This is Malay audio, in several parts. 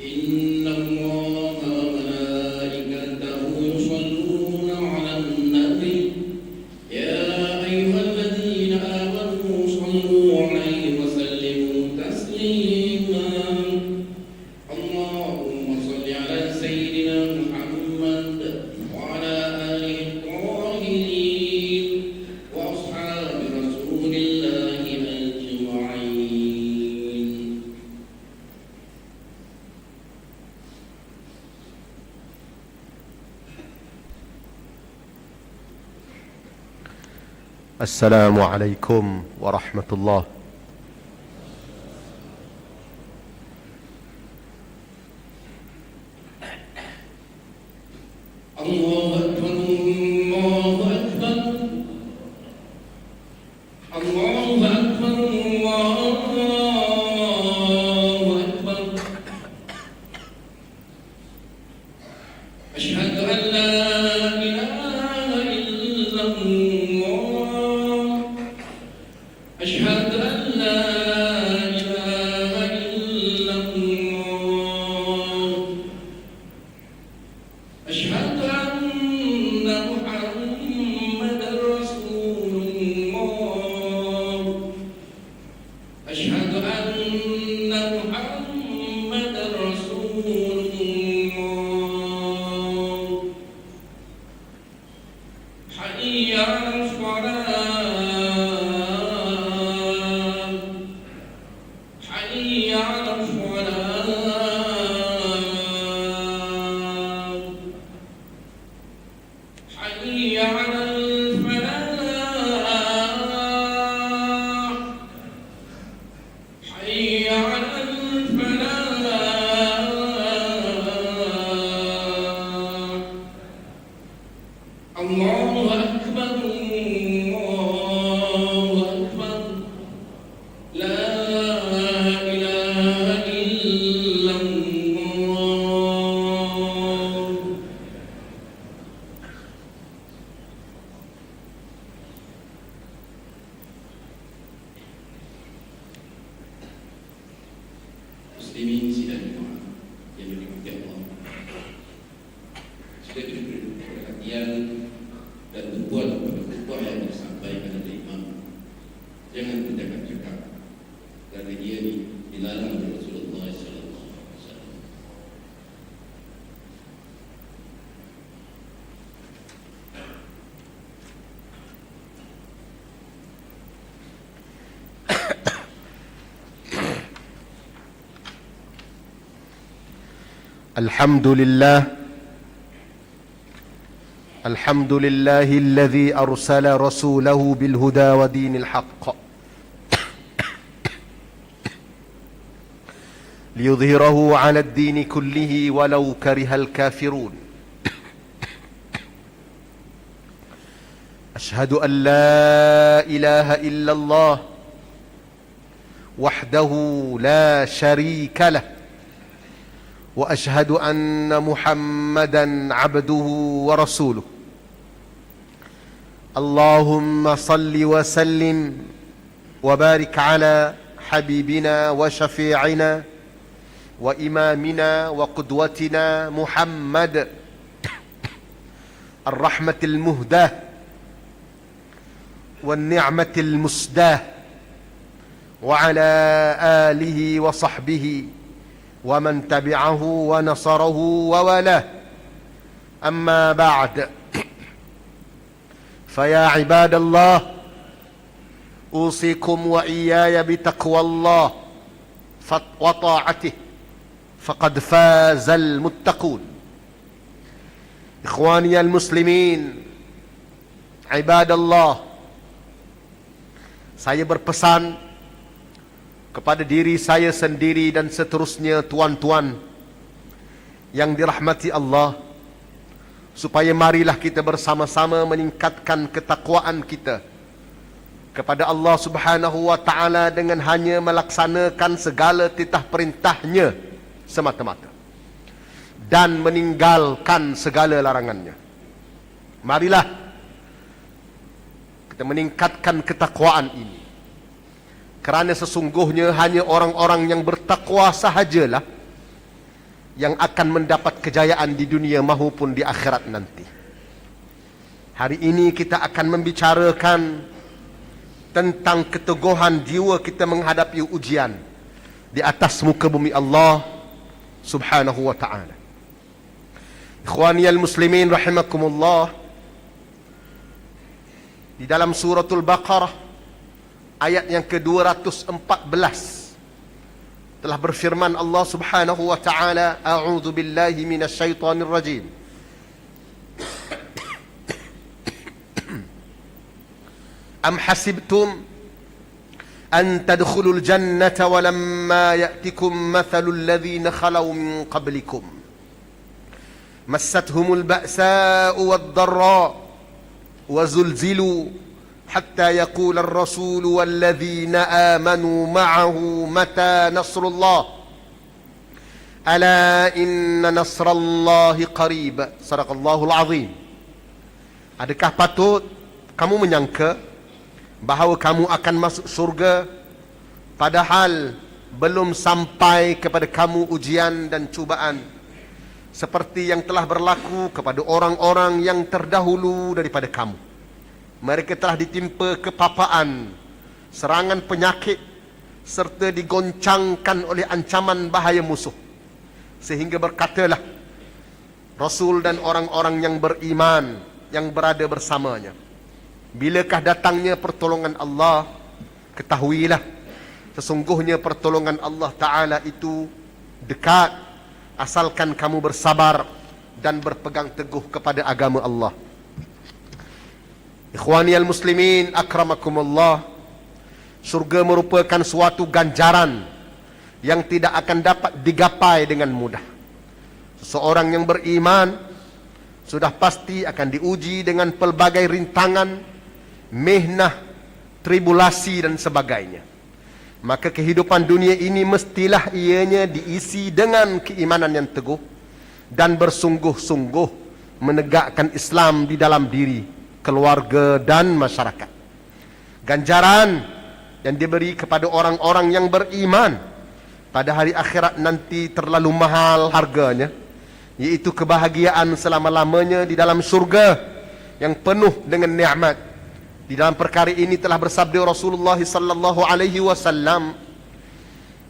E السلام عليكم ورحمة الله الله أكبر الله أكبر الله أكبر الله أكبر أشهد أن لا أشهد أن perhatian dan berbuat pada khutbah yang disampaikan oleh imam. Jangan menjaga cakap kerana dia ini dilarang oleh Rasulullah sallallahu alaihi wasallam. الحمد لله الحمد لله الذي أرسل رسوله بالهدى ودين الحق. ليظهره على الدين كله ولو كره الكافرون. أشهد أن لا إله إلا الله وحده لا شريك له. وأشهد أن محمدا عبده ورسوله. اللهم صل وسلم وبارك على حبيبنا وشفيعنا وإمامنا وقدوتنا محمد. الرحمة المهداة والنعمة المسداة. وعلى آله وصحبه ومن تبعه ونصره ووالاه أما بعد فيا عباد الله أوصيكم وإياي بتقوى الله وطاعته فقد فاز المتقون. إخواني المسلمين عباد الله saya berpesan kepada diri saya sendiri dan seterusnya tuan-tuan yang dirahmati Allah supaya marilah kita bersama-sama meningkatkan ketakwaan kita kepada Allah Subhanahu wa taala dengan hanya melaksanakan segala titah perintahnya semata-mata dan meninggalkan segala larangannya. Marilah kita meningkatkan ketakwaan ini kerana sesungguhnya hanya orang-orang yang bertakwa sahajalah yang akan mendapat kejayaan di dunia maupun di akhirat nanti. Hari ini kita akan membicarakan tentang keteguhan jiwa kita menghadapi ujian di atas muka bumi Allah Subhanahu wa taala. Ikhwani al-muslimin rahimakumullah di dalam suratul Baqarah ayat yang ke-214 telah berfirman Allah Subhanahu wa taala a'udzu billahi minasyaitonir rajim. Am hasibtum an tadkhulul aljannata walamma ya'tikum mathalu alladhina khalu min qablikum. Massathumul ba'sa'u wad-dharra wa zulzilu حتى يقول الرسول والذين آمنوا معه متى نصر الله ألا إن نصر الله قريب صدق الله العظيم Adakah patut kamu menyangka bahawa kamu akan masuk surga padahal belum sampai kepada kamu ujian dan cubaan seperti yang telah berlaku kepada orang-orang yang terdahulu daripada kamu. Mereka telah ditimpa kepapaan, serangan penyakit serta digoncangkan oleh ancaman bahaya musuh. Sehingga berkatalah Rasul dan orang-orang yang beriman yang berada bersamanya. Bilakah datangnya pertolongan Allah? Ketahuilah sesungguhnya pertolongan Allah Taala itu dekat asalkan kamu bersabar dan berpegang teguh kepada agama Allah. Ikhwani al-muslimin akramakumullah. Surga merupakan suatu ganjaran yang tidak akan dapat digapai dengan mudah. Seseorang yang beriman sudah pasti akan diuji dengan pelbagai rintangan, mehnah, tribulasi dan sebagainya. Maka kehidupan dunia ini mestilah ianya diisi dengan keimanan yang teguh dan bersungguh-sungguh menegakkan Islam di dalam diri, keluarga dan masyarakat. Ganjaran yang diberi kepada orang-orang yang beriman pada hari akhirat nanti terlalu mahal harganya yaitu kebahagiaan selama-lamanya di dalam surga yang penuh dengan nikmat. Di dalam perkara ini telah bersabda Rasulullah sallallahu alaihi wasallam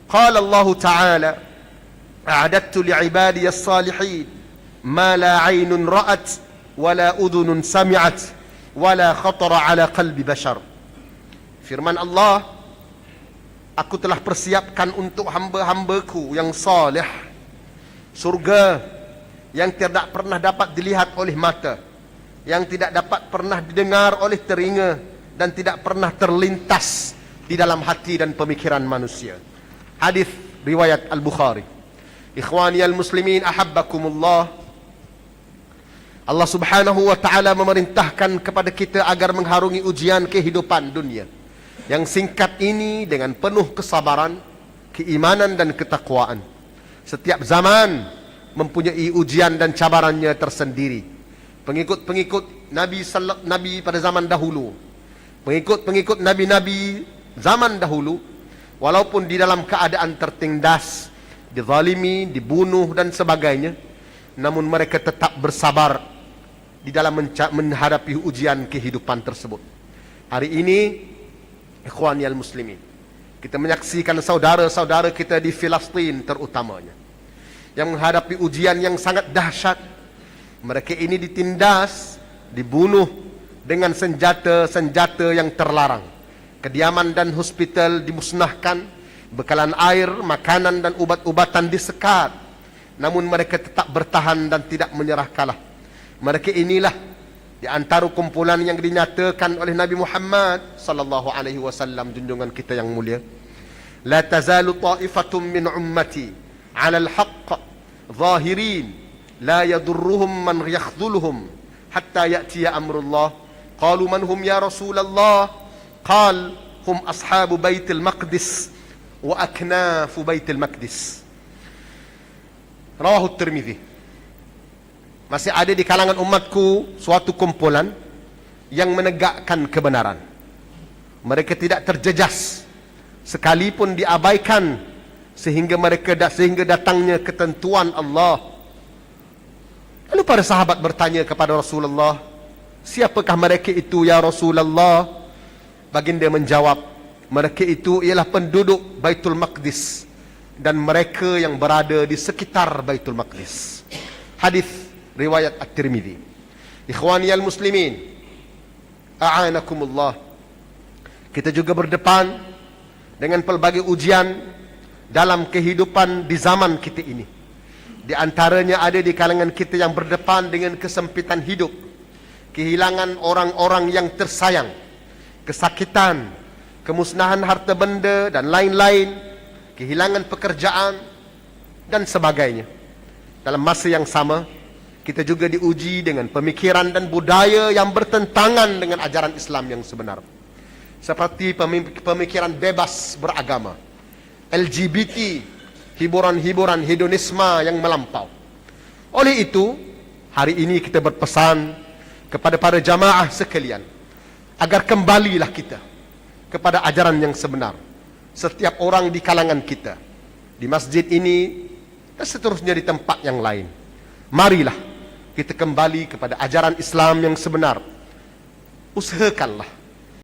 Qala Allah Ta'ala A'adattu li'ibadi as-salihin ma la 'aynun ra'at wa la udhunun sami'at wa la khatara 'ala qalbi bashar Firman Allah Aku telah persiapkan untuk hamba-hambaku yang salih surga yang tidak pernah dapat dilihat oleh mata, yang tidak dapat pernah didengar oleh telinga dan tidak pernah terlintas di dalam hati dan pemikiran manusia. Hadis riwayat Al-Bukhari. Ikhwani al-muslimin ahabbakumullah. Allah Subhanahu wa taala memerintahkan kepada kita agar mengharungi ujian kehidupan dunia. Yang singkat ini dengan penuh kesabaran, keimanan dan ketakwaan. Setiap zaman mempunyai ujian dan cabarannya tersendiri. Pengikut-pengikut Nabi Nabi pada zaman dahulu, pengikut-pengikut Nabi-Nabi zaman dahulu, walaupun di dalam keadaan tertindas, dizalimi, dibunuh dan sebagainya, namun mereka tetap bersabar di dalam menghadapi ujian kehidupan tersebut. Hari ini, ikhwani al-muslimin, kita menyaksikan saudara-saudara kita di Filistin terutamanya yang menghadapi ujian yang sangat dahsyat. Mereka ini ditindas, dibunuh dengan senjata-senjata yang terlarang. Kediaman dan hospital dimusnahkan, bekalan air, makanan dan ubat-ubatan disekat. Namun mereka tetap bertahan dan tidak menyerah kalah. Mereka inilah di antara kumpulan yang dinyatakan oleh Nabi Muhammad sallallahu alaihi wasallam junjungan kita yang mulia. La tazalu ta'ifatun min ummati 'ala al-haqq zahirin la yadurruhum man yakhdhuluhum hatta ya'ti amrullah. Qalu man hum ya Rasulullah? Qal hum ashabu Baitul maqdis wa aknafu Baitul maqdis. Rawahu at-Tirmidhi masih ada di kalangan umatku suatu kumpulan yang menegakkan kebenaran mereka tidak terjejas sekalipun diabaikan sehingga mereka sehingga datangnya ketentuan Allah. Lalu para sahabat bertanya kepada Rasulullah, siapakah mereka itu ya Rasulullah? Baginda menjawab, mereka itu ialah penduduk Baitul Maqdis dan mereka yang berada di sekitar Baitul Maqdis. Hadis riwayat At-Tirmizi. Ikhwani al-muslimin, a'anakumullah. Kita juga berdepan dengan pelbagai ujian dalam kehidupan di zaman kita ini. Di antaranya ada di kalangan kita yang berdepan dengan kesempitan hidup, kehilangan orang-orang yang tersayang, kesakitan, kemusnahan harta benda dan lain-lain, kehilangan pekerjaan dan sebagainya. Dalam masa yang sama, kita juga diuji dengan pemikiran dan budaya yang bertentangan dengan ajaran Islam yang sebenar. Seperti pemik- pemikiran bebas beragama, LGBT, hiburan-hiburan hedonisme yang melampau. Oleh itu, hari ini kita berpesan kepada para jamaah sekalian agar kembalilah kita kepada ajaran yang sebenar. Setiap orang di kalangan kita, di masjid ini dan seterusnya di tempat yang lain. Marilah kita kembali kepada ajaran Islam yang sebenar. Usahakanlah